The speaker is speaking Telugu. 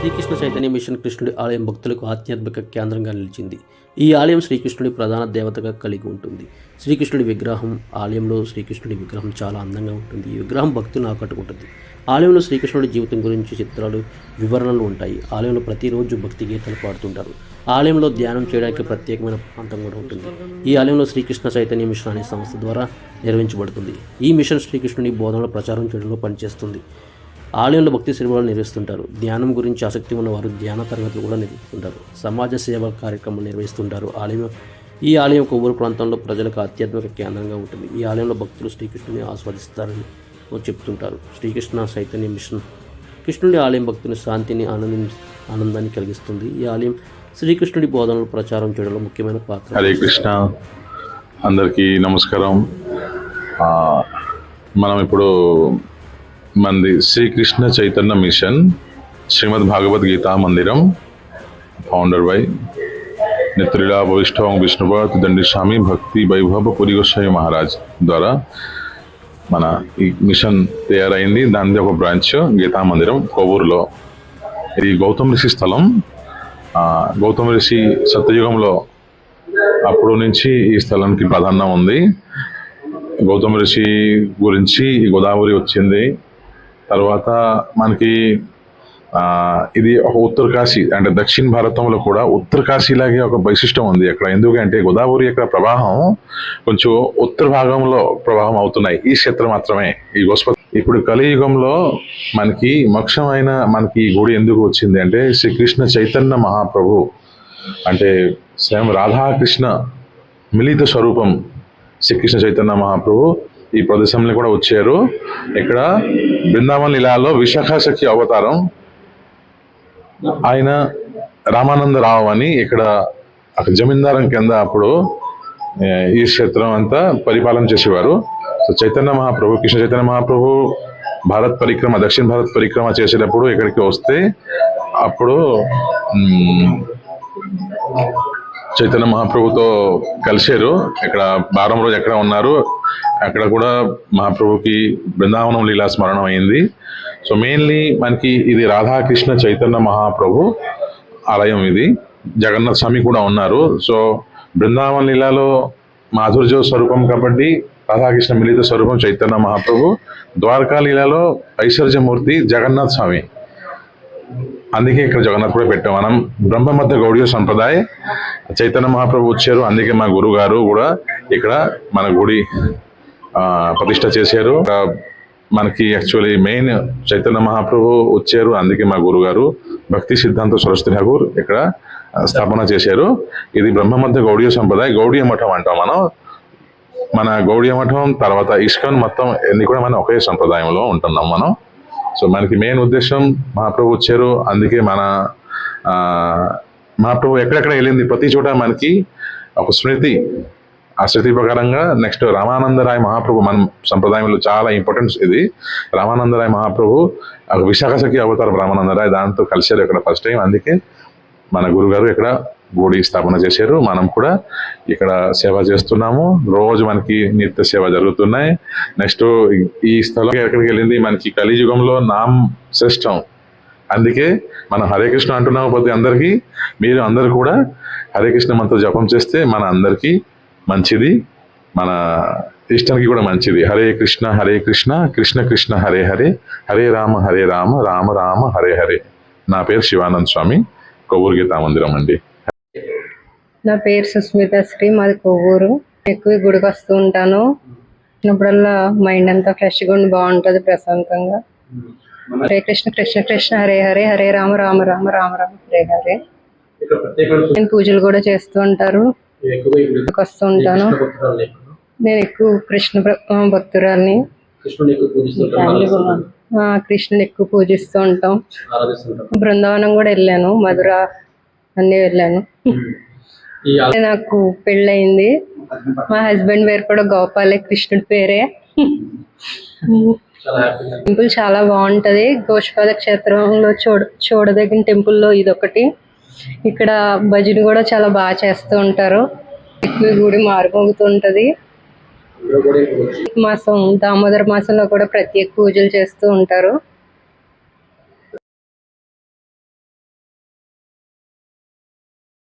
శ్రీకృష్ణ చైతన్య మిషన్ కృష్ణుడి ఆలయం భక్తులకు ఆధ్యాత్మిక కేంద్రంగా నిలిచింది. ఈ ఆలయం శ్రీకృష్ణుడి ప్రధాన దేవతగా కలిగి ఉంటుంది. శ్రీకృష్ణుడి విగ్రహం ఆలయంలో శ్రీకృష్ణుడి విగ్రహం చాలా అందంగా ఉంటుంది. ఈ విగ్రహం భక్తులను ఆకట్టుకుంటుంది. ఆలయంలో శ్రీకృష్ణుడి జీవితం గురించి చిత్రాలు వివరణలు ఉంటాయి. ఆలయంలో ప్రతిరోజు భక్తి గీతాలు పాడుతుంటారు. ఆలయంలో ధ్యానం చేయడానికి ప్రత్యేకమైన ప్రాంతం కూడా ఉంటుంది. ఈ ఆలయంలో శ్రీకృష్ణ చైతన్య మిషన్ అనే సంస్థ ద్వారా నిర్వహించబడుతుంది. ఈ మిషన్ శ్రీకృష్ణుని బోధనలు ప్రచారం చేయడంలో పనిచేస్తుంది. ఆలయంలో భక్తి శిబిరాలు నిర్వహిస్తుంటారు. ధ్యానం గురించి ఆసక్తి ఉన్న వారు ధ్యాన తరగతులు కూడా నిర్వహిస్తుంటారు. సమాజ సేవ కార్యక్రమాలు నిర్వహిస్తుంటారు. ఆలయం ఈ ఆలయం కొవ్వూరు ప్రాంతంలో ప్రజలకు ఆధ్యాత్మిక కేంద్రంగా ఉంటుంది. ఈ ఆలయంలో భక్తులు శ్రీకృష్ణుని ఆస్వాదిస్తారని చెప్తుంటారు. శ్రీకృష్ణ చైతన్య మిషన్ కృష్ణుడి ఆలయం భక్తుని శాంతిని ఆనందం ఆనందాన్ని కలిగిస్తుంది. ఈ ఆలయం శ్రీకృష్ణుడి బోధనలు ప్రచారం చేయడంలో ముఖ్యమైన పాత్ర హరే కృష్ణ. అందరికీ నమస్కారం. మనం ఇప్పుడు మనది Sri Krishna Chaitanya mission Srimad Bhagavad Gita Mandiram founder by నిత్రిలా వైష్ణవం విష్ణుభట్ దండి స్వామి భక్తి వైభవ పురి గోస్వామి మహారాజ్ ద్వారా మన ఈ మిషన్ తయారైంది. దానిది ఒక బ్రాంచ్ గీతా మందిరం కొవ్వూరులో ఇది గౌతమ్ ఋషి స్థలం. గౌతమ్ గౌతమ ఋషి సత్యయుగంలో అప్పుడు నుంచి ఈ స్థలానికి ప్రాధాన్యం ఉంది. గౌతమ ఋషి గురించి ఈ గోదావరి వచ్చింది. తర్వాత మనకి ఇది ఒక ఉత్తరకాశీ అంటే దక్షిణ భారతంలో కూడా ఉత్తరకాశీలాగే ఒక వైశిష్టం ఉంది అక్కడ. ఎందుకంటే గోదావరి యొక్క ప్రవాహం కొంచెం ఉత్తర భాగంలో ప్రవాహం అవుతున్నాయి. ఈ క్షేత్రం మాత్రమే ఈ గోస్ప ఇప్పుడు కలియుగంలో మనకి మోక్షమైన మనకి ఈ గుడి ఎందుకు వచ్చింది అంటే శ్రీకృష్ణ చైతన్య మహాప్రభు అంటే స్వయం రాధాకృష్ణ మిలిత స్వరూపం శ్రీకృష్ణ చైతన్య మహాప్రభు ఈ ప్రదేశంలో కూడా వచ్చారు. ఇక్కడ బృందావన్ లీలాలో విశాఖ శక్తి అవతారం. ఆయన రామానందరావు అని ఇక్కడ అక్కడ జమీందారం కింద అప్పుడు ఈ క్షేత్రం అంతా పరిపాలన చేసేవారు. సో చైతన్య మహాప్రభు కృష్ణ చైతన్య మహాప్రభు భారత్ పరిక్రమ దక్షిణ భారత్ పరిక్రమ చేసేటప్పుడు ఇక్కడికి వస్తే అప్పుడు చైతన్య మహాప్రభుతో కలిశారు. ఇక్కడ వారం రోజు ఎక్కడ ఉన్నారు? అక్కడ కూడా మహాప్రభుకి బృందావనం లీలా స్మరణం అయింది. సో మెయిన్లీ మనకి ఇది రాధాకృష్ణ చైతన్య మహాప్రభు ఆలయం ఇది. జగన్నాథ్ స్వామి కూడా ఉన్నారు. సో బృందావన్ లీలాలో మాధుర్య స్వరూపం కాబట్టి రాధాకృష్ణ మిలిత స్వరూపం చైతన్య మహాప్రభు. ద్వారకా లీలాలో ఐశ్వర్యమూర్తి జగన్నాథ్ స్వామి. అందుకే ఇక్కడ జగన్నాథ్ కూడా పెట్టాం. మనం బ్రహ్మమధ్య గౌడీయ సంప్రదాయ చైతన్య మహాప్రభు వచ్చారు. అందుకే మా గురువు గారు కూడా ఇక్కడ మన గుడి ప్రతిష్ట చేశారు. మనకి యాక్చువల్లీ మెయిన్ చైతన్య మహాప్రభు వచ్చారు. అందుకే మా గురుగారు భక్తి సిద్ధాంత సరస్వతి ఠాగూర్ ఇక్కడ స్థాపన చేశారు. ఇది బ్రహ్మమద్ద గౌడీయ సంప్రదాయ గౌడీయ మఠం అంటాం మనం. మన గౌడీయ మఠం తర్వాత ఇస్కాన్ మొత్తం అన్ని కూడా మనం ఒకే సంప్రదాయంలో ఉంటున్నాం మనం. సో మనకి మెయిన్ ఉద్దేశం మహాప్రభు వచ్చారు. అందుకే మన మహాప్రభు ఎక్కడెక్కడ వెళ్ళింది? ప్రతి చోట మనకి ఒక స్మృతి. ఆ స్మృతి ప్రకారంగా నెక్స్ట్ రామానందరాయ మహాప్రభు మన సంప్రదాయంలో చాలా ఇంపార్టెన్స్ ఇది. రామానందరాయ మహాప్రభు ఒక విశాఖ సఖి అవతారం రామానందరాయ్ దాంతో కలిశారు ఇక్కడ ఫస్ట్ టైం అందుకే మన గురుగారు ఇక్కడ గుడి స్థాపన చేశారు. మనం కూడా ఇక్కడ సేవ చేస్తున్నాము. రోజు మనకి నిత్య సేవ జరుగుతున్నాయి. నెక్స్ట్ ఈ స్థలం ఎక్కడికి వెళ్ళింది? మనకి కలియుగంలో నామ్ శ్రేష్టం. అందుకే మనం హరే కృష్ణ అంటున్నాము ప్రతి అందరికీ. మీరు అందరు కూడా హరే కృష్ణ మంత్ర జపం చేస్తే మన అందరికీ మంచిది. మన ఇష్టానికి కూడా మంచిది. హరే కృష్ణ హరే కృష్ణ కృష్ణ కృష్ణ హరే హరే హరే రామ హరే రామ రామ రామ హరే హరే. నా పేరు శివానంద్ స్వామి. కొవ్వూరు గీతా మందిరం అండి. నా పేరు సుస్మిత శ్రీ మాది కొవ్వూరు. ఎక్కువ గుడికి వస్తూ ఉంటాను. ఉన్నప్పుడల్లా మైండ్ అంతా ఫ్రెష్గా ఉండి బాగుంటుంది ప్రశాంతంగా. హరే కృష్ణ కృష్ణ కృష్ణ హరే హరే హరే రామ రామ రామ రామ రామ హరే హరే. నేను పూజలు కూడా చేస్తూ ఉంటారు. వస్తూ ఉంటాను. నేను ఎక్కువ కృష్ణ భక్తురాల్ని. కృష్ణుని ఎక్కువ పూజిస్తుంటారు ఆ, కృష్ణుని ఎక్కువ పూజిస్తూ ఉంటాం. బృందావనం కూడా వెళ్ళాను. మధుర అన్నీ వెళ్ళాను. నాకు పెళ్ళయింది. మా హస్బెండ్ పేరు కూడా గోపాలే కృష్ణుడి పేరే. టెంపుల్ చాలా బాగుంటది. గోష్పాద క్షేత్రంలో చూడ చూడదగిన టెంపుల్లో ఇదొకటి. ఇక్కడ భజన కూడా చాలా బాగా చేస్తూ ఉంటారు. గుడి మారుమోగుతూ ఉంటది ఇందులో కూడా ఇప్పుడు మాసం దామోదర మాసంలో కూడా ప్రత్యేక పూజలు చేస్తూ ఉంటారు.